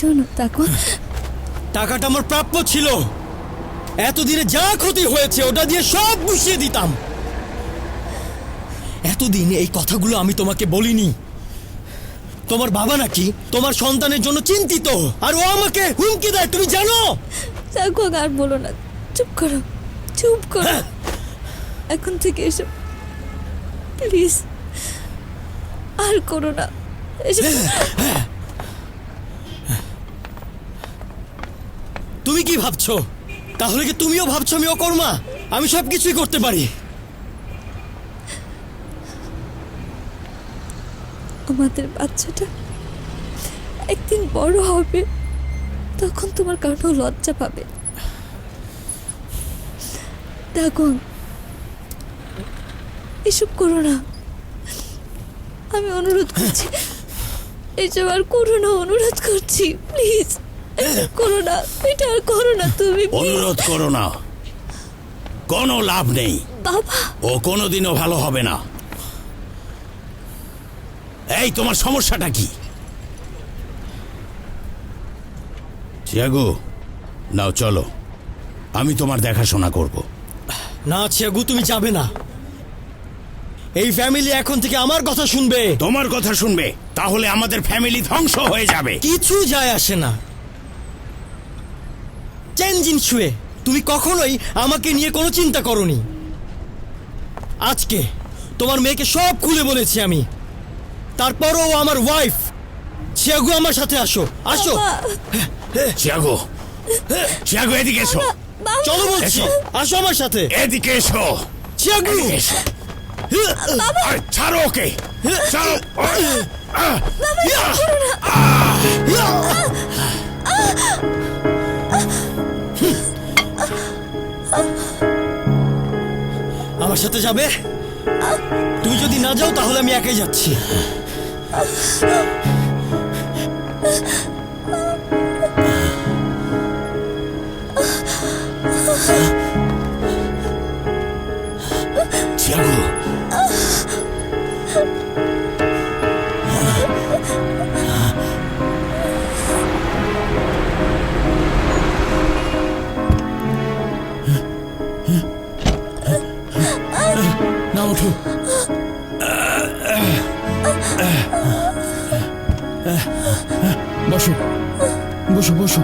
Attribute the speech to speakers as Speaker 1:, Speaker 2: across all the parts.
Speaker 1: শোনো তাকো।
Speaker 2: টাকাটা আমার প্রাপ্য ছিল। এতদিনে যা ক্ষতি হয়েছে ওটা দিয়ে সব বুঝিয়ে দিতাম। এতদিন এই কথাগুলো আমি তোমাকে বলিনি। তোমার বাবা নাকি তোমার সন্তানের জন্য চিন্তিত আর ও আমাকে হুমকি দেয় তুমি জানো?
Speaker 1: তাকো আর বলো না। চুপ করো চুপ করো।
Speaker 2: হ্যাঁ।
Speaker 1: এখন থেকে এসব প্লিজ আর করো না। এসব
Speaker 2: তুমি কি ভাবছ? তাহলে কি তুমিও ভাবছ আমি অকর্মা? আমি সব কিছুই করতে পারি।
Speaker 1: আমাদের বাচ্চাটা একদিন বড় হবে, তখন তোমার কারণেও লজ্জা পাবে। দেখো এসব করো না। আমি অনুরোধ করছি। এসব আর করো না, অনুরোধ করছি, প্লিজ। করো না এটা আর করো না তুমি
Speaker 3: অনুরোধ করো না। কোনো লাভ নেই।
Speaker 1: বাবা।
Speaker 3: ও কোনোদিনও ভালো হবে না। এই তোমার সমস্যাটা কি? চিয়াগো নাও চলো। আমি তোমার দেখাশোনা করব।
Speaker 2: না ছিয়াগু তুমি যাবে না। এই ফ্যামিলি এখন থেকে আমার কথা শুনবে।
Speaker 3: তোমার কথা শুনবে তাহলে আমাদের ফ্যামিলি ধ্বংস হয়ে যাবে।
Speaker 2: কিছু যায় আসে না। চেঞ্জিন শুয়ে তুমি কখনোই আমাকে নিয়ে কোনো চিন্তা করনি। আজকে তোমার মেয়েকে সব খুলে বলেছি আমি। তারপরও ও আমার ওয়াইফ ছিয়াগু আমার সাথে আসো আসো।
Speaker 3: চিয়াগো চিয়াগো এদিকে এসো।
Speaker 2: চলো বলছি আসো আমার সাথে।
Speaker 3: এদিকে এসো। এদিকে আরে, ছাড়ো ওকে। ছাড়ো। আহ!
Speaker 2: আমার সাথে যাবে? তুই যদি না যাও তাহলে আমি একাই যাচ্ছি। বসো বসো।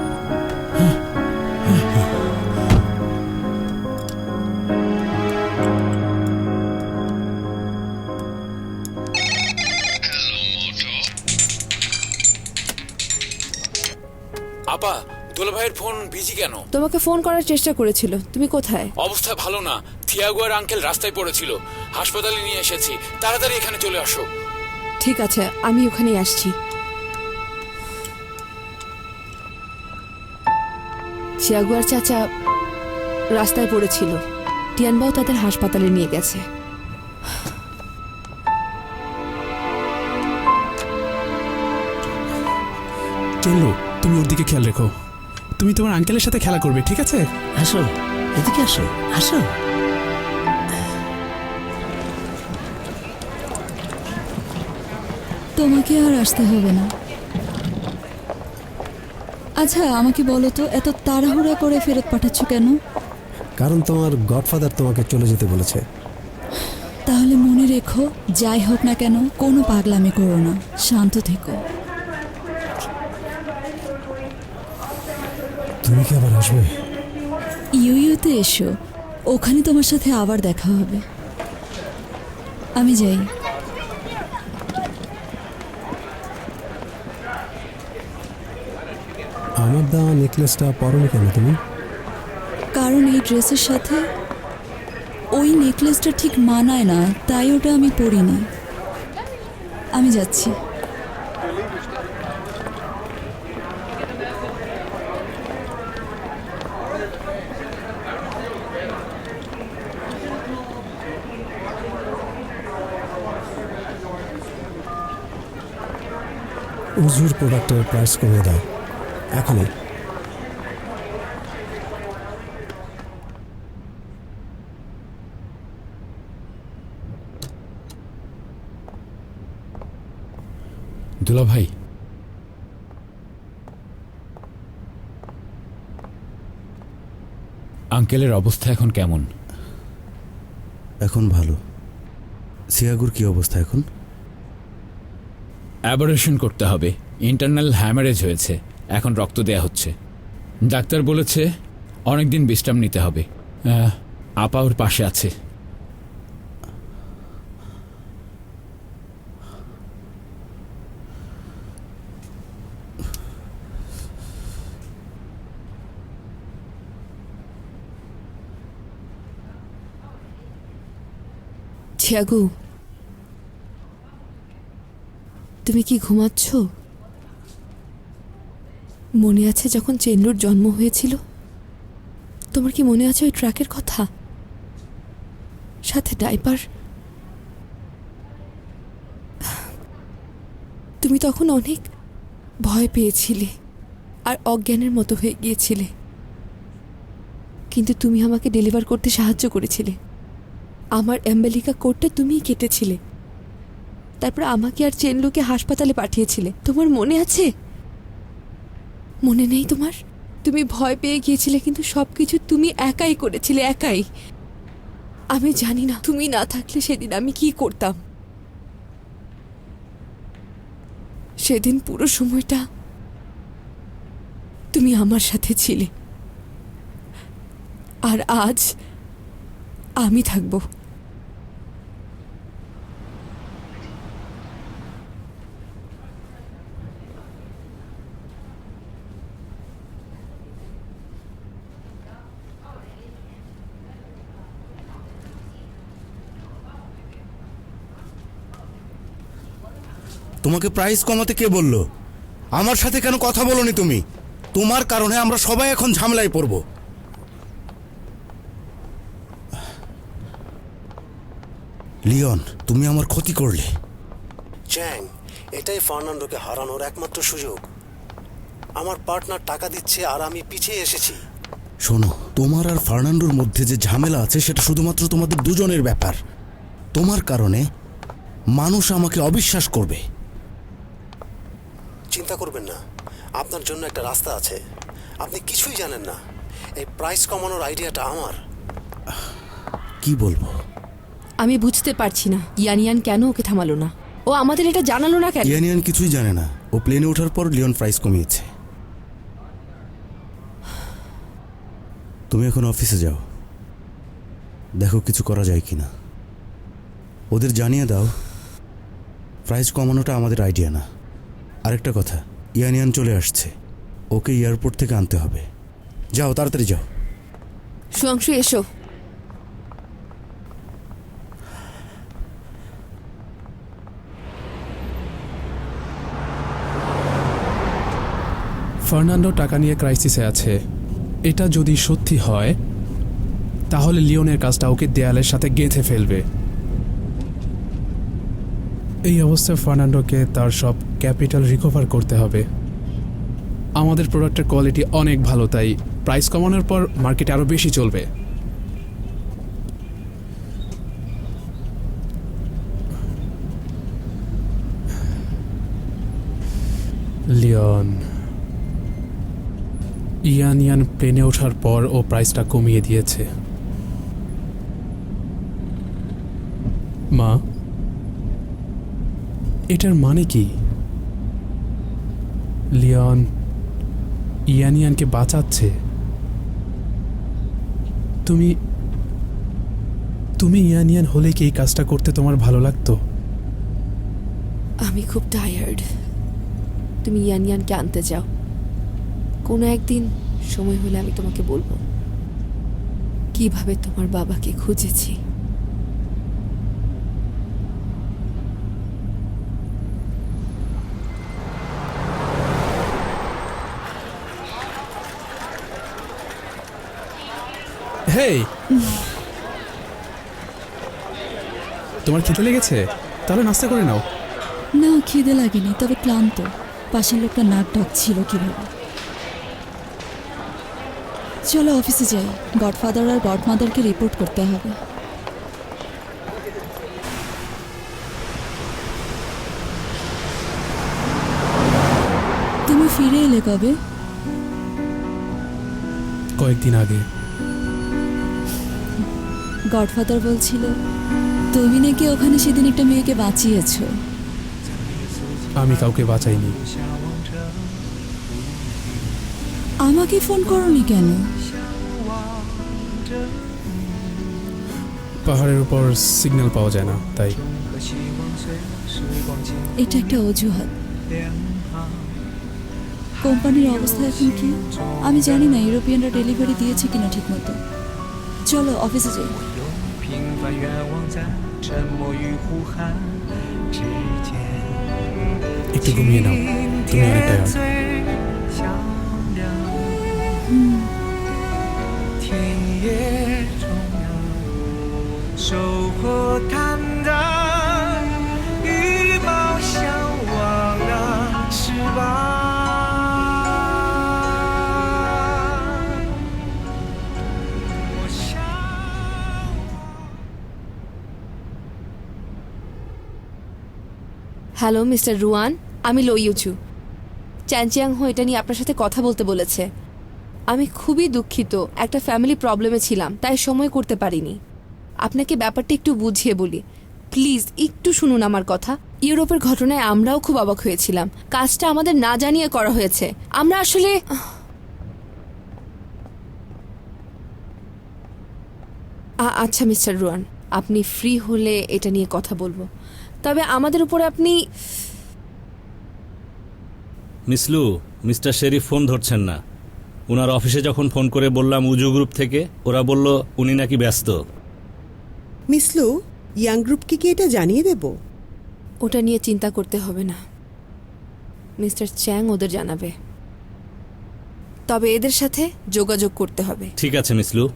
Speaker 4: আপা দুলা ভাইয়ের ফোন বিজি কেন?
Speaker 5: তোমাকে ফোন করার চেষ্টা করেছিল। তুমি কোথায়?
Speaker 4: অবস্থা ভালো না। থিয়াগো আর আঙ্কেল রাস্তায় পড়েছিল। হাসপাতালে নিয়ে এসেছি। তাড়াতাড়ি এখানে চলে আসো।
Speaker 5: ঠিক আছে আমি ওখানেই আসছি। জাগুয়ার চাচা রাস্তায় পড়েছিল। টিয়ানবাও তাদের হাসপাতালে নিয়ে গেছে।
Speaker 6: চলো তুমি ওর দিকে খেয়াল রেখো। তুমি তোমার আঙ্কেলের সাথে খেলা করবে ঠিক আছে?
Speaker 7: আসো এদিকে আসো আসো।
Speaker 8: তোমাকে আর আসতে হবে না। আচ্ছা আমাকে বলো তো এত তাড়াহুড়া করে ফেরত পাঠাচ্ছ কেন?
Speaker 9: কারণ তোমার গডফাদার তোমাকে চলে যেতে বলেছে।
Speaker 8: তাহলে মনে রেখো যাই হোক না কেন কোনো পাগলামি করো না। শান্ত থেকো।
Speaker 9: তুমি কি আবার আসবে?
Speaker 8: ইউইউতে এসো। ওখানে তোমার সাথে আবার দেখা হবে। আমি যাই।
Speaker 9: দেওয়া নেকলেসটা পরনি কেন তুমি?
Speaker 8: কারণ এই ড্রেসের সাথে ওই নেকলেসটা ঠিক মানায় না তাই ওটা আমি পরিনি। আমি যাচ্ছি।
Speaker 9: উজুর প্রোডাক্টের প্রাইস কমিয়ে দাও। এখনই।
Speaker 10: দুলা ভাই। আঙ্কেলের অবস্থা এখন কেমন?
Speaker 11: এখন ভালো। সিয়াগুর কি অবস্থা এখন?
Speaker 10: অ্যাবরেশন করতে হবে। ইন্টারনাল হ্যামারেজ হয়েছে। এখন রক্ত দেয়া হচ্ছে। ডাক্তার বলেছে অনেকদিন বিশ্রাম নিতে হবে। আপা ওর পাশে আছে।
Speaker 5: ছিয়াগু তুমি কি ঘুমাচ্ছ? মনে আছে যখন চেন্ডুর জন্ম হয়েছিল? তোমার কি মনে আছে ওই ট্রাকের কথা? সাথে ডাইপার? তুমি তখন অনেক ভয় পেয়েছিলে আর অজ্ঞানের মতো হয়ে গিয়েছিলে। কিন্তু তুমি আমাকে ডেলিভার করতে সাহায্য করেছিলে। আমার অ্যাম্বালিকা কোডটা তুমিই কেটেছিলে। তারপর আমাকে আর চেনলুকে হাসপাতালে পাঠিয়েছিলে। তোমার মনে আছে? মনে নেই তোমার? তুমি ভয় পেয়ে গিয়েছিলে, কিন্তু সব কিছু তুমি একাই করেছিলে, একাই। আমি জানি না, তুমি না থাকলে সেদিন আমি কি করতাম। সেদিন পুরো সময়টা তুমি আমার সাথে ছিলে। আর আজ আমি থাকব।
Speaker 12: তোমাকে প্রাইস কমাতে কে বলল? আমার সাথে কেন কথা বলনি তুমি? তোমার কারণে আমরা সবাই এখন ঝামেলায় পড়ব। লিওন তুমি আমার ক্ষতি করলে।
Speaker 9: চ্যাং এটাই ফার্নান্ডোকে হারানোর একমাত্র সুযোগ। আমার পার্টনার টাকা দিচ্ছে আর আমি পিছিয়ে এসেছি।
Speaker 12: শোনো তোমার আর ফার্নান্ডোর মধ্যে যে ঝামেলা আছে সেটা শুধুমাত্র তোমাদের দুজনের ব্যাপার। তোমার কারণে মানুষ আমাকে অবিশ্বাস করবে।
Speaker 9: চিন্তা করবেন না। আপনার জন্য একটা রাস্তা আছে। আপনি কিছুই জানেন না। এই প্রাইস কমানোর আইডিয়াটা আমার।
Speaker 12: কি বলব?
Speaker 5: আমি বুঝতে পারছি না ইয়ানিয়ান কেন ওকে থামালো না? ও আমাদের এটা জানালো না কেন?
Speaker 12: ইয়ানিয়ান কিছুই জানে না। ও প্লেনে ওঠার পর লিওন প্রাইস কমিয়েছে। তুমি এখন অফিসে যাও। দেখো কিছু করা যায় কি না ওদের জানিয়ে দাও প্রাইস কমানোটা আমাদের আইডিয়া না। আরেকটা কথা ইয়ানিয়ান চলে আসছে। ওকে এয়ারপোর্ট থেকে আনতে হবে। যাও তাড়াতাড়ি যাও।
Speaker 5: সুয়াংশু এসো।
Speaker 6: ফার্নান্ডো টাকা নিয়ে ক্রাইসিসে আছে। এটা যদি সত্যি হয় তাহলে লিওনের কাজটা ওকে দেয়ালের সাথে গেঁথে ফেলবে। এই অবস্থায় ফার্নান্ডোকে তার সব ক্যাপিটাল রিকভার করতে হবে। আমাদের প্রোডাক্টের কোয়ালিটি অনেক ভালো, তাই প্রাইস কমানোর পর মার্কেটে আরও বেশি চলবে। লিওন ইয়ান ইয়ান প্লেনে ওঠার পর ও প্রাইসটা কমিয়ে দিয়েছে। মা? এটার মানে কি? লিয়ন ইয়ানিয়ানকে বাঁচাচ্ছে? তুমি তুমি ইয়ানিয়ান হলে কি এই কাজটা করতে তোমার ভালো লাগতো?
Speaker 5: আমি খুব টায়ার্ড তুমি ইয়ানিয়ানকে আনতে যাও। কোনো একদিন সময় হলে আমি তোমাকে বলব। কীভাবে তোমার বাবাকে খুঁজেছি?
Speaker 6: হেই। তোমার খেতে লেগেছে? তাহলে নাস্তা করে নাও।
Speaker 8: না খিদে লাগেনি তবে ক্লান্ত। পাশের লোকটা নাক ডাকছিল কীভাবে। চলো অফিসে যাই। গডফাদার আর গডমাদারকে রিপোর্ট করতে হবে। তুমি ফিরে এলে কবে?
Speaker 6: কয়েকদিন আগে।
Speaker 8: গডফাদার বলছিল তুমি নাকি ওখানে সেদিন একটা মেয়েকে বাঁচিয়েছ?
Speaker 6: আমি কাউকে বাঁচাইনি।
Speaker 8: আমাকে ফোন করনি কেন?
Speaker 6: পাহাড়ের উপর সিগন্যাল পাওয়া যায় না তাই।
Speaker 8: এটা একটা অজুহাত। কোম্পানির অবস্থা এখন কি? আমি জানি না ইউরোপিয়ানরা ডেলিভারি দিয়েছে কিনা ঠিক মতো চলো অফিসে যাই।
Speaker 13: 愿望在沉默与呼喊之间。
Speaker 6: 听听
Speaker 13: 最响亮收获
Speaker 5: হ্যালো, মিস্টার রুয়ান, আমি লইউচু চ্যানচিয়াং হো, এটা নিয়ে আপনার সাথে কথা বলতে বলেছে। আমি খুবই দুঃখিত, একটা ফ্যামিলি প্রবলেমে ছিলাম, তাই সময় করতে পারিনি। আপনাকে ব্যাপারটা একটু বুঝিয়ে বলি। প্লিজ, একটু শুনুন আমার কথা। ইউরোপের ঘটনায় আমরাও খুব অবাক হয়েছিলাম। কাজটা আমাদের না জানিয়ে করা হয়েছে। আমরা আসলে আচ্ছা মিস্টার রুয়ান, আপনি ফ্রি হলে এটা নিয়ে কথা বলব। তবে আমাদের উপরে আপনি
Speaker 14: মিসলু মিস্টার শেরিফ ফোন ধরছেন না। ওনার অফিসে যখন ফোন করে বললাম উজু গ্রুপ থেকে ওরা বলল উনি নাকি ব্যস্ত।
Speaker 15: মিসলু ইয়াং গ্রুপকে কি এটা জানিয়ে দেব?
Speaker 5: ওটা নিয়ে চিন্তা করতে হবে না। মিস্টার চ্যাং ওদের জানাবে। তবে এদের সাথে যোগাযোগ করতে হবে।
Speaker 14: ঠিক আছে মিসলু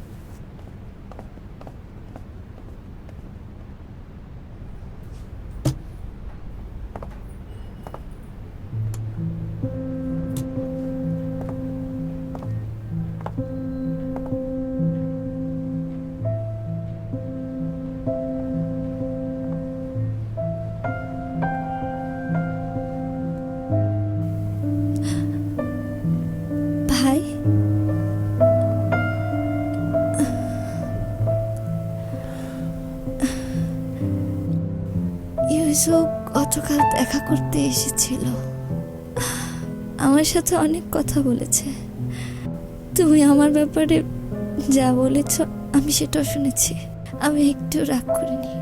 Speaker 8: ইউসুফ গতকাল দেখা করতে এসেছিল। আমার সাথে অনেক কথা বলেছে। তুমি আমার ব্যাপারে যা বলেছ, আমি সেটাও শুনেছি। আমি একটু রাগ করিনি।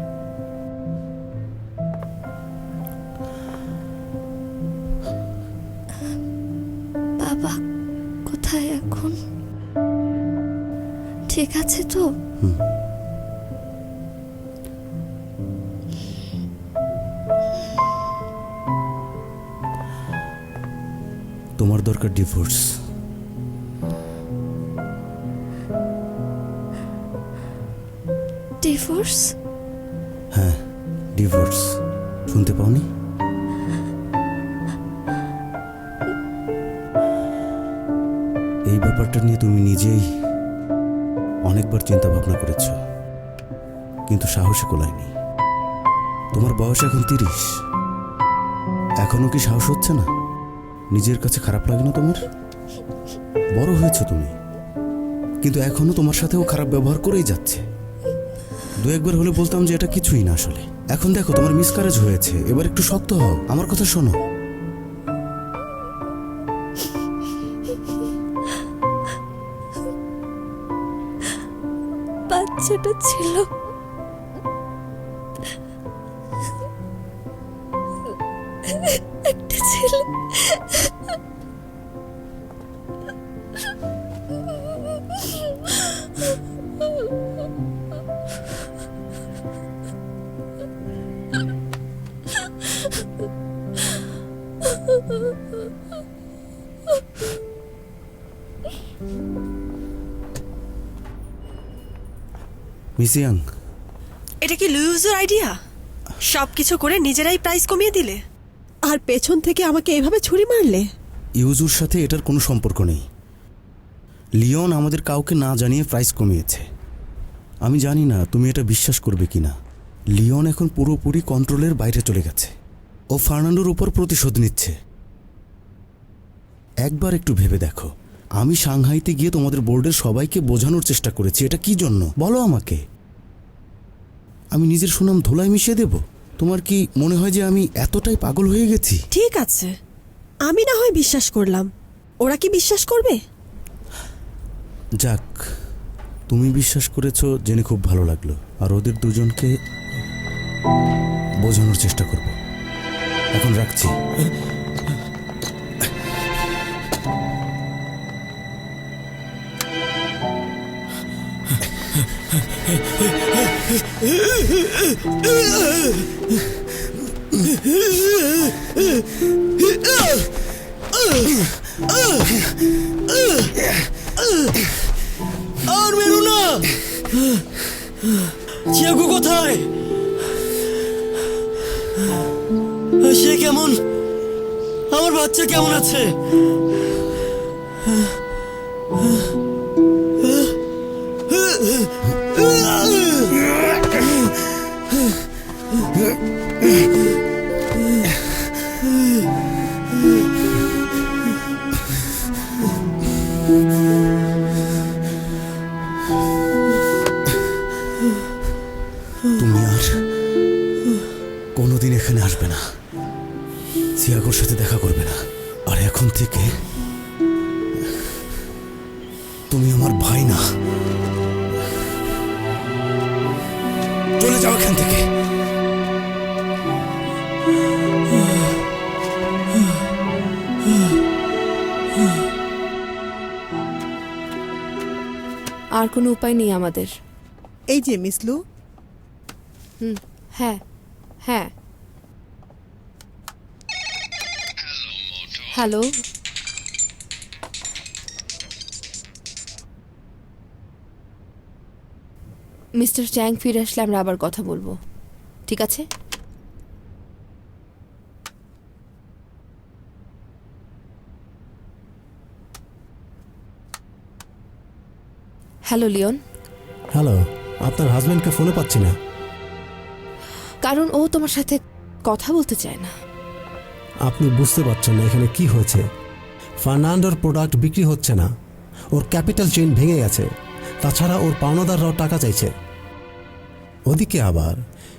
Speaker 8: বাবা, কোথায় এখন? ঠিক আছে তো?
Speaker 12: দরকার ডিভোর্স
Speaker 8: ডিভোর্স
Speaker 12: হ্যাঁ ডিভোর্স শুনতে পাওনি? এই ব্যাপারটা নিয়ে তুমি নিজেই অনেকবার চিন্তা ভাবনা করেছ। কিন্তু সাহসে কোলায়নি। তোমার বয়স এখন তিরিশ। এখনও কি সাহস হচ্ছে না? নিজের কাছে খারাপ লাগে না তোমার? বড় হয়েছো তুমি। কিন্তু এখনও তোমার সাথেও খারাপ ব্যবহার করেই যাচ্ছে। দু একবার হলে বলতাম যে এটা কিছুই না আসলে। এখন দেখো, তোমার মিসকারেজ হয়েছে। এবার একটু শক্ত হও। আমার কথা শোনো।
Speaker 8: বাচ্চাটা ছিল।
Speaker 12: মিস ইয়াং
Speaker 15: এটা কি লুইজের আইডিয়া? সব কিছু করে নিজেরাই প্রাইস কমিয়ে দিলে। আর পেছন থেকে আমাকে এভাবে ছুরি মারলে?
Speaker 12: ইউজুর সাথে এটার কোনো সম্পর্ক নেই। লিওন আমাদের কাউকে না জানিয়ে প্রাইস কমিয়েছে। আমি জানি না তুমি এটা বিশ্বাস করবে কি না লিওন এখন পুরোপুরি কন্ট্রোলের বাইরে চলে গেছে। ও ফার্নান্ডোর উপর প্রতিশোধ নিচ্ছে। একবার একটু ভেবে দেখো। আমি সাংহাইতে গিয়ে তোমাদের বোর্ডের সবাইকে বোঝানোর চেষ্টা করেছি এটা কি জন্য? বলো আমাকে। আমি নিজের সুনাম ধোলায় মিশিয়ে দেব? তোমার কি মনে হয় যে আমি এতটাই পাগল হয়ে গেছি?
Speaker 15: ঠিক আছে। আমি না হয় বিশ্বাস করলাম। ওরা কি বিশ্বাস করবে?
Speaker 12: যাক তুমি বিশ্বাস করেছ জেনে খুব ভালো লাগল আর ওদের দুজনকে বোঝানোর চেষ্টা করব। এখন রাখছি।
Speaker 2: আর মেরো না। চিয়াগো কোথায়? সে কেমন? আমার বাচ্চা কেমন আছে?
Speaker 12: থেকে তুমি আমার ভাই না। চলে যাও এখান থেকে।
Speaker 5: আর কোনো উপায় নেই আমাদের।
Speaker 15: এই যে মিসলু
Speaker 5: হুম হ্যাঁ হ্যাঁ। হ্যালো। মিস্টার চ্যাং ফিরে আসলে আমরা আবার কথা বলব। ঠিক আছে? Hello Leone.
Speaker 9: হ্যালো আপনার হাজব্যান্ডকে ফোনে পাচ্ছি না।
Speaker 5: কারণ ও তোমার সাথে কথা বলতে চায় না।
Speaker 9: আপনি বুঝতে পারছেন না এখানে কি হয়েছে। ফার্নান্ডোর প্রোডাক্ট বিক্রি হচ্ছে না। ওর ক্যাপিটাল চেইন ভেঙে গেছে। তাছাড়া ওর পাওনাদাররাও টাকা চাইছে। ওদিকে আবার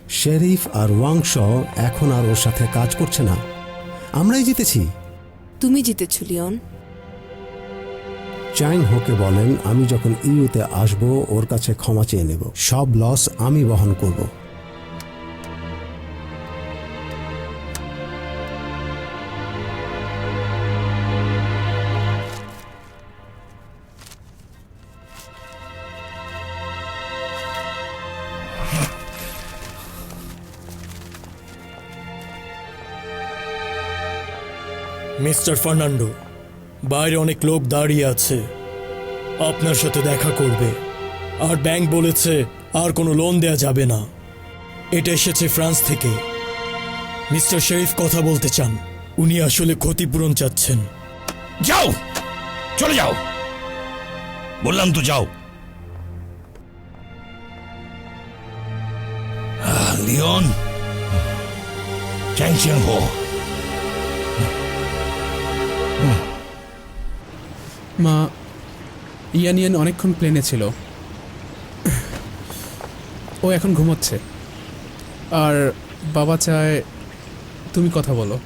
Speaker 9: শেরিফ আর ওয়াংশ এখন আর ওর সাথে কাজ করছে না। আমরাই জিতেছি।
Speaker 5: তুমি জিতেছ লিওন।
Speaker 9: চ্যাং হোকে বলেন আমি যখন ইউতে আসব ওর কাছে ক্ষমা চেয়ে নেব। সব লস আমি বহন করব।
Speaker 2: মিস্টার ফার্নান্ডো, বাইরে অনেক লোক দাঁড়িয়ে আছে। আপনার সাথে দেখা করবে। আর ব্যাংক বলেছে আর কোনো লোন দেয়া যাবে না। এটা এসেছে ফ্রান্স থেকে। মিস্টার শরীফ কথা বলতে চান। উনি আসলে ক্ষতিপূরণ চাচ্ছেন।
Speaker 14: যাও! চলে যাও!
Speaker 12: বললাম তো যাও। লিওন! চ্যাংচিয়াং হো
Speaker 6: মা ইয়ান ইয়ান অনেকক্ষণ প্লেনে ছিল। ও এখন ঘুমোচ্ছে। আর বাবা চায় তুমি কথা বলো।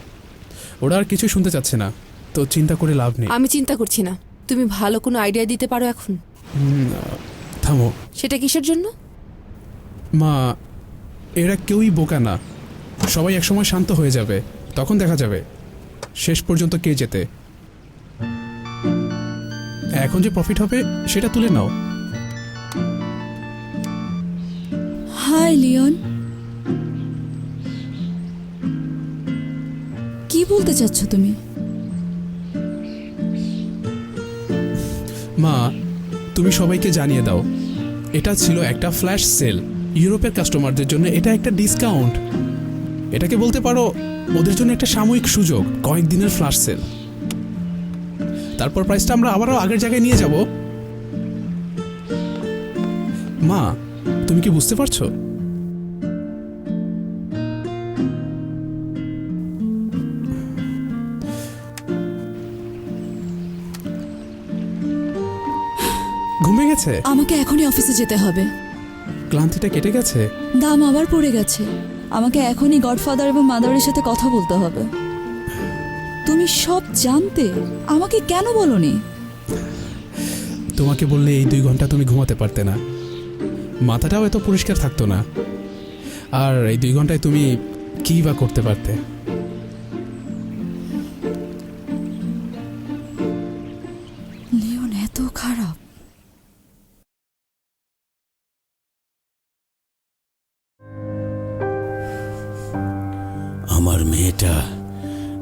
Speaker 6: ওরা আর কিছু শুনতে চাচ্ছে না। তো চিন্তা করে লাভ নেই।
Speaker 5: আমি চিন্তা করছি না। তুমি ভালো কোনো আইডিয়া দিতে পারো এখন?
Speaker 6: থামো।
Speaker 5: সেটা কিসের জন্য?
Speaker 6: মা এরা কেউই বোকা না। সবাই একসময় শান্ত হয়ে যাবে। তখন দেখা যাবে। শেষ পর্যন্ত কে যেতে। এখন যে প্রফিট হবে সেটা তুলে নাও।
Speaker 8: High Leone. কি বলতে চাচ্ছ তুমি?
Speaker 6: মা তুমি সবাইকে জানিয়ে দাও এটা ছিল একটা ফ্ল্যাশ সেল ইউরোপের কাস্টমারদের জন্য এটা একটা ডিসকাউন্ট এটাকে বলতে পারো ওদের জন্য একটা সাময়িক সুযোগ কয়েকদিনের ফ্ল্যাশ সেল তারপর প্রাইসটা আমরা আবারও আগের জায়গায় নিয়ে যাব। মা তুমি কি বুঝতে পারছ? ঘুমে গেছে?
Speaker 8: আমাকে এখনই অফিসে যেতে হবে।
Speaker 6: ক্লান্তিটা কেটে গেছে?
Speaker 8: দাম আবার পড়ে গেছে। আমাকে এখনই গডফাদার এবং মাদারের সাথে কথা বলতে হবে। তুমি সব জানতে? আমাকে কেন বলনি?
Speaker 6: তোমাকে বললে এই দুই ঘণ্টা তুমি ঘুমাতে পারতে না। মাথাটাও এত পরিষ্কার থাকতো না। আর এই দুই ঘন্টায় তুমি কী বা করতে পারতে?
Speaker 8: লিওন এত খারাপ।
Speaker 12: আমার মেয়েটা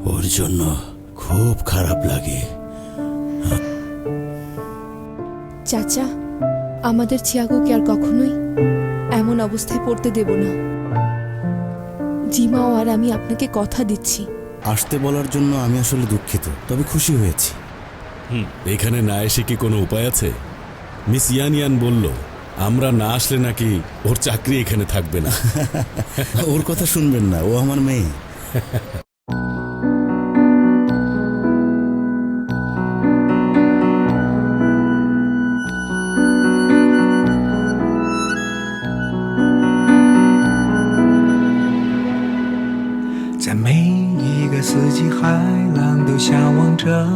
Speaker 12: ওর জন্য খুব খারাপ লাগে।
Speaker 5: চাচা আমাদের চিয়াগোকে আর কখনোই এমন অবস্থায় পড়তে দেব না। জিমাও আর আমি আপনাকে কথা দিচ্ছি।
Speaker 12: আসতে বলার জন্য আমি আসলে দুঃখিত তবে খুশি হয়েছি।
Speaker 11: এখানে না এসে কি কোনো উপায় আছে? মিস ইয়ান ইয়ান বলল আমরা না আসলে নাকি ওর চাকরি এখানে থাকবে না?
Speaker 12: ওর কথা শুনবেন না ও আমার মেয়ে।
Speaker 13: 向往着